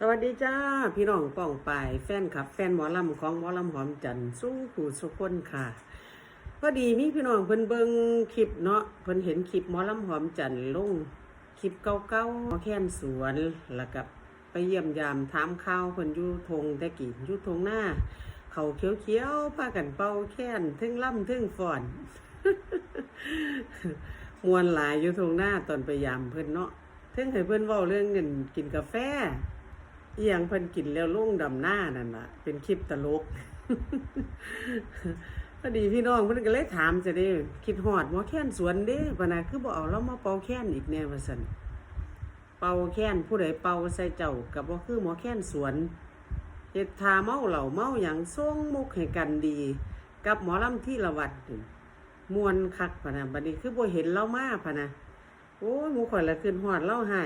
สวัสดีจ้า พี่น้องป้องปายแฟนคลับ แฟนหมอลำของหมอลำหอมจันทร์สู้ผู้สุคนค่ะพอดีมีพี่น้องเพิ่นเบิ่งคลิปเนาะเพิ่นเห็นคลิปหมอลำหอมจันทร์ลงคลิปเก่าๆหมอแค้นสวนแล้วก็ไปเยี่ยมยามถามข่าวเพิ่นอยู่ทงแต่กี้อยู่ทงหน้า เขาเขียวๆพากันเป่าแค้นทึ่งล่ำทึ่งฟอนมวนหลายอยู่ทงหน้าตอนไปยามเพิ่นเนาะทึ่งให้เพิ่นเว้าเรื่องเงินกินกาแฟ อียังเพิ่นกินแล้วลงดำหน้านั่นล่ะ เป็นคลิปตลกพอดีพี่น้องเพิ่นก็เลยถามจะได้คิดฮอดหมอแค้นสวนเด้ปนะคือบ่เอาเรามาเป่าแค้นอีกแน่ว่าซั่นเป่าแค้นผู้ใดเป่าใส่เจ้าก็บ่คือหมอแค้นสวนเฮ็ดทาเมาเหล้าเมาหยังส่งมุกให้กันดี กับหมอลำที่ละวัดมวนคักพะนะบัดนี้คือบ่เห็นเรามาพะนะโอ้ยหมูข่อยละขึ้นฮอดเล่าให้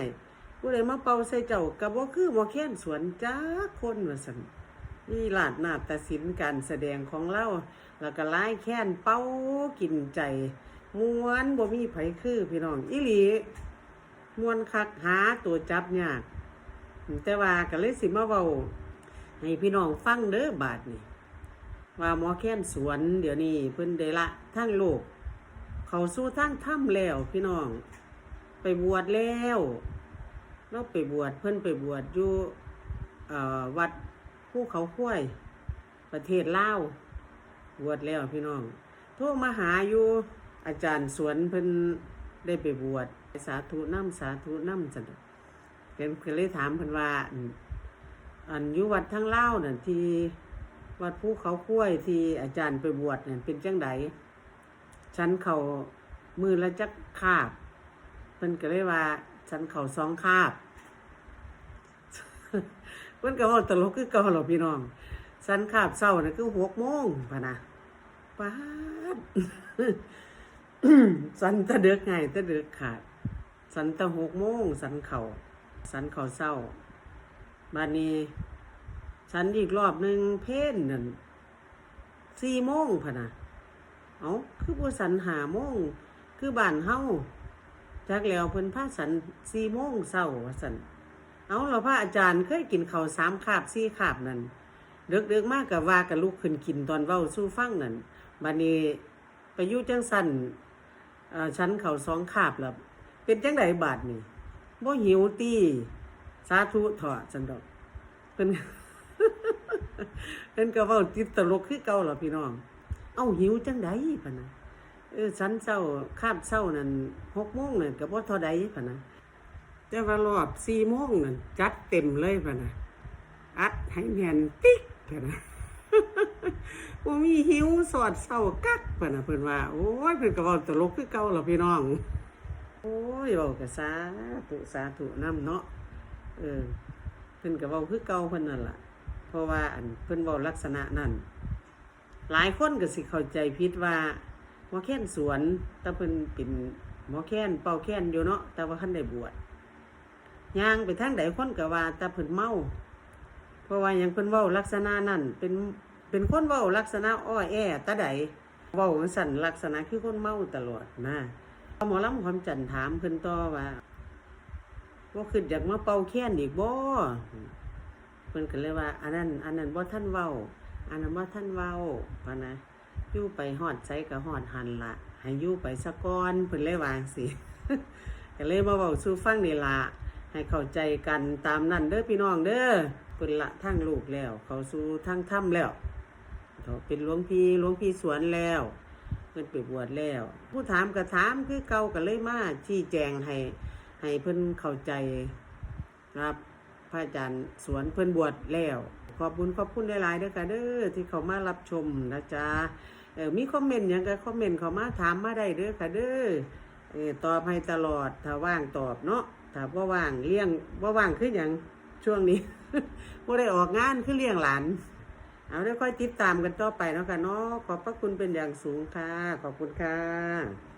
ผู้ใดมาเป่าใส่เจ้าก็บ่คือมอแค้นสวนจ้าคนว่าซั่นนี่ลาดนาฏศิลป์การแสดงของเรา แล้วก็ไลายแค้นเป่ากินใจม่วนบ่มีไผคือพี่น้องอีหลีม่วนคักหาตัวจับยากแต่ว่าก็เลยสิมาเว้าให้พี่น้องฟังเด้อบาดนี่ว่าหมอแค้นสวนเดี๋ยวนี้เพิ่นได้ละทั้งโลก เขาสู้ทั้งถ้ำแล้วพี่น้อง ไปบวชแล้ว เราไปบวชเพิ่นไปบวชอยู่วัดภูเขาห้วยประเทศลาวบวชแล้วพี่น้อง โทรมาหาอยู่อาจารย์สวนเพิ่นได้ไปบวชสาธุน้ำสาธุน้ำจังเพิ่นก็เลยถามเพิ่นว่า อันอยู่วัดทั้งเล่าวนั่นที่วัดภูเขาห้วยที่อาจารย์ไปบวชนั่นเป็นจังไดฉันเขามือละจักคาบเพิ่นก็เลยว่า ฉันเข่าสองคาบเพิ่นก็ว่าตลกคือเก่าหรอพี่น้องฉันคาบเศร้าน่ะคือหกโมงพะนะป๊าดสันตะเดือกไงตะเดือกขาด สันตะหกโมงสันเขาสันเข่าเศร้าบานนี้สันอีกรอบหนึ่งเพ่นนั่นสี่โมงพะนะเอาคือผู้สันหาโมงคือบ้านเฮ้า จากแล้วเพิ่นพาสันสี่โมงเช้าว่าสันเอาเราพระอาจารย์เคยกินข้าวสามคาบสี่คาบนั่นเดึกๆมากกับว่ากับลูกขึ้นกินตอนเว้าสู้ฟังนั่นบัดนี้ไปยู่จังสันชั้นเข้าสองคาบแล้วเป็นจังไดบาดนี่บ่หิวตีสาธุเถอะจันดอกเพิ่นเพิ่นก็เว้าติดตลกคือเก่าล่ะพี่น้อง เอ้าหิวจังไดปะนะ เออสันเศร้าคาบเศร้านั่นหกโมงนั่นกับว่าเท่าใดพะนะแต่ว่ารอบสี่โมงนั่นจัดเต็มเลยพะนะอัดให้แน่นติ๊กพะนะว่ามีหิวสอดเศร้ากักพะนะเพิ่นว่า โอ้ยเพิ่นก็เว้าตลกคือเก่าล่ะพี่น้อง โอ้ยเว้าก็สาธุสาธุนำเนาะเออเพิ่นก็เว้าคือเก่าเพิ่นนั่นล่ะ เพราะว่าอันเพิ่นเว้าลักษณะนั้นหลายคนก็สิเข้าใจผิดว่า หมอแค้นสวนต่เพิ่นเป็นหมอแค้นเป่าแค้นอยู่เนาะแต่ว่าคันได้บวชย่างไปทางใดคนก็ว่าต่เพิ่นเมา เพราะว่ายังเพิ่นเว้าลักษณะนั้นเป็นเป็นคนเว้าลักษณะอ้อแอตาใดเว้าจังซั่นลักษณะคือคนเมาตลอดนะหมอลำความจันถามเพิ่นต่อว่าว่าคืออยากมาเป่าแค้นอีกบ่เพิ่นก็เลยว่า อันนั้น อันนั้นบ่ท่านเว้า อันนั้นบ่ท่านเว้าปะนะ ยู่ไปหอดใจกับหอดหันละให้อยู่ไปสะก้อนเพิ่นเลยวาจั่งสิก็เลยมาเว้าสู่ฟังนี่ละให้เข้าใจกันตามนั้นเด้อพี่น้องเด้อเพิ่นละทั้งลูกแล้ว เขาสู่ทั้งถ้ำแล้วเขาเป็นหลวงพี่หลวงพี่สวนแล้วเพิ่นไปบวชแล้ว ผู้ถามก็ถามคือเก่าก็เลยมาชี้แจงให้ให้เพิ่นเข้าใจครับพระอาจารย์สวนเพิ่นบวชแล้ว ขอบคุณขอบคุณหลายๆเด้อค่ะเด้อที่เขามารับชมนะจ๊ะเออมีคอมเมนต์หยังก็คอมเมนต์เขามาถามมาได้เด้อค่ะเด้อเออตอบให้ตลอดถ้าว่างตอบเนาะถ้าบ่าว่างเลี้ยงบ่าว่างคือหยังช่วงนี้บ่ได้ออกงานคือเลี้ยงหลานเอาเดี๋ยวค่อยติดตามกันต่อไปเนาะค่ะเนาะขอบพระคุณเป็นอย่างสูงค่ะ ขอบคุณค่ะ